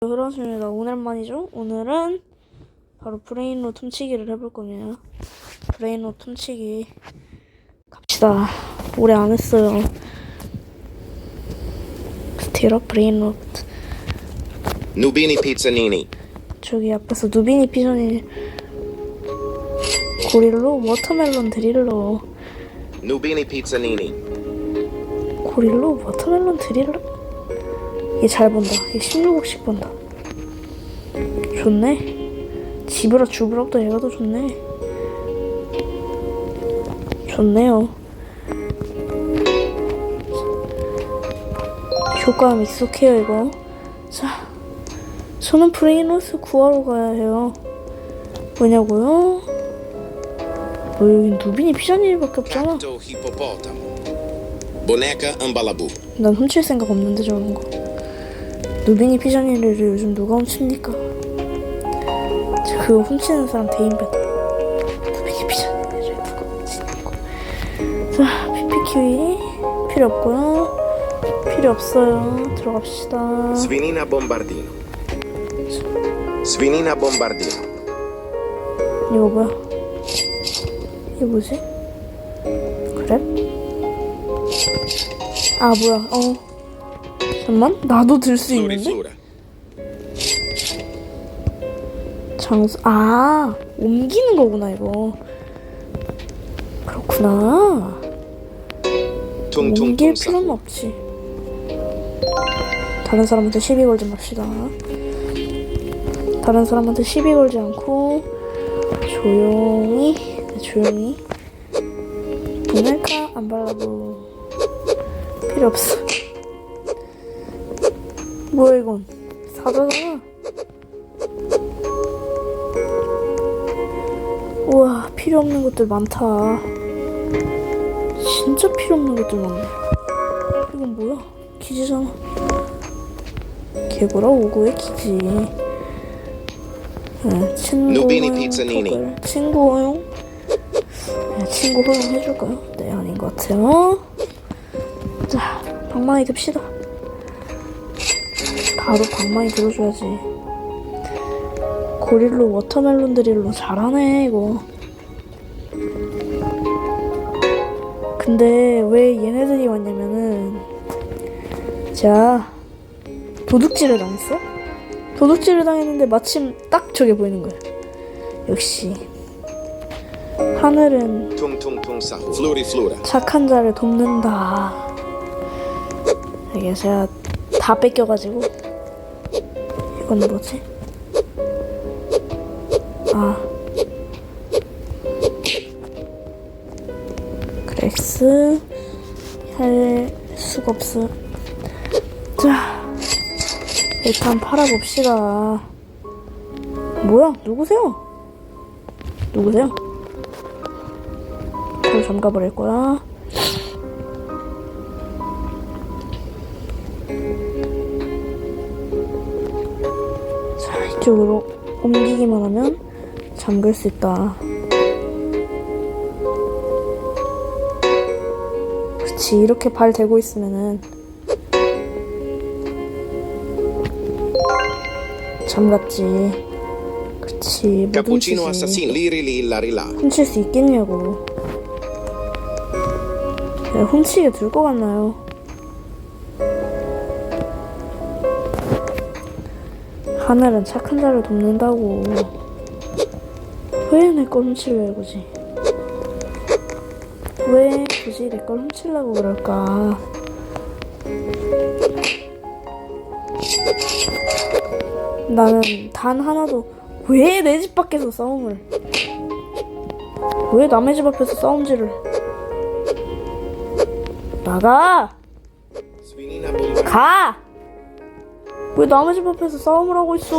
그렇습니다. 오랜만이죠? 오늘은 바로 브레인롯 훔치기를 해볼 겁니다. 브레인롯 훔치기 갑시다. 오래 안 했어요. 스티럽 브레인롯 Nubini Pizzanini. 저기 앞에서 누비니 피전이 고릴로 워터멜론 드릴러 Nubini Pizzanini. 고릴로 워터멜론 드릴러 얘 잘 본다. 얘 16억씩 본다. 좋네. 집으로 주부럽도 얘가 더 좋네. 좋네요. 효과음 익숙해요 이거. 자, 저는 브레인로스 구하러 가야 해요. 뭐냐고요? 뭐 여기 누비니 피자님밖에 없잖아. 난 훔칠 생각 없는데 저런 거. 누비니 피자니를 요즘 누가 훔칩니까? 저 그거 훔치는 사람 대인배. 누비니 피자니를 누가 훔치냐고. 자, 피피키위 필요 없고요. 필요 없어요. 들어갑시다. Svinina Bombardino. Svinina Bombardino. 이거 뭐야? 이게 뭐지? 그래? 아 뭐야? 어. 잠만 나도 들 수 있는데? 장수 아 옮기는 거구나 이거. 그렇구나. 옮길 필요는. 없지. 다른 사람한테 시비 걸지 맙시다. 다른 사람한테 시비 걸지 않고 조용히 네, 조용히. 보낼까 안 발라도 필요 없어 뭐야 이건? 사자잖아 우와 필요 없는 것들 많다. 진짜 필요 없는 것들 많네. 이건 뭐야? 기지잖아 개구라 오고의 기지. 네, 친구. 톡을. 친구 허용 네, 친구 허용 해줄까요? 네 아닌 것 같아요. 자 방망이 듭시다 바로 방망이 들어줘야지 고릴로 워터멜론 드릴로 잘하네 이거 근데 왜 얘네들이 왔냐면은 자 도둑질을 당했어? 도둑질을 당했는데 마침 딱 저게 보이는 거야 역시 하늘은. 착한 자를 돕는다. 이게 제가 다 뺏겨가지고 이건 뭐지? 아 그렉스 할 수가 없어. 자 일단 팔아봅시다. 뭐야? 누구세요? 누구세요? 불 잠가버릴 거야. 이쪽으로 옮기기만 하면 잠글 수 있다. 그치, 이렇게 발 대고 있으면은 잠갔지. 그치, 못 훔치지. 훔칠 수 있겠냐고. 왜 훔치게 둘 것 같나요? 하늘은 착한 자를 돕는다고. 왜 내 걸 훔치려 이거지? 왜 굳이 내 걸 훔치려고 그럴까? 나는 단 하나도 왜 내 집 밖에서 싸움을 왜 남의 집 앞에서 싸움질을 나가 Bombardino. 가! 왜 남의 집 앞에서 싸움을 하고 있어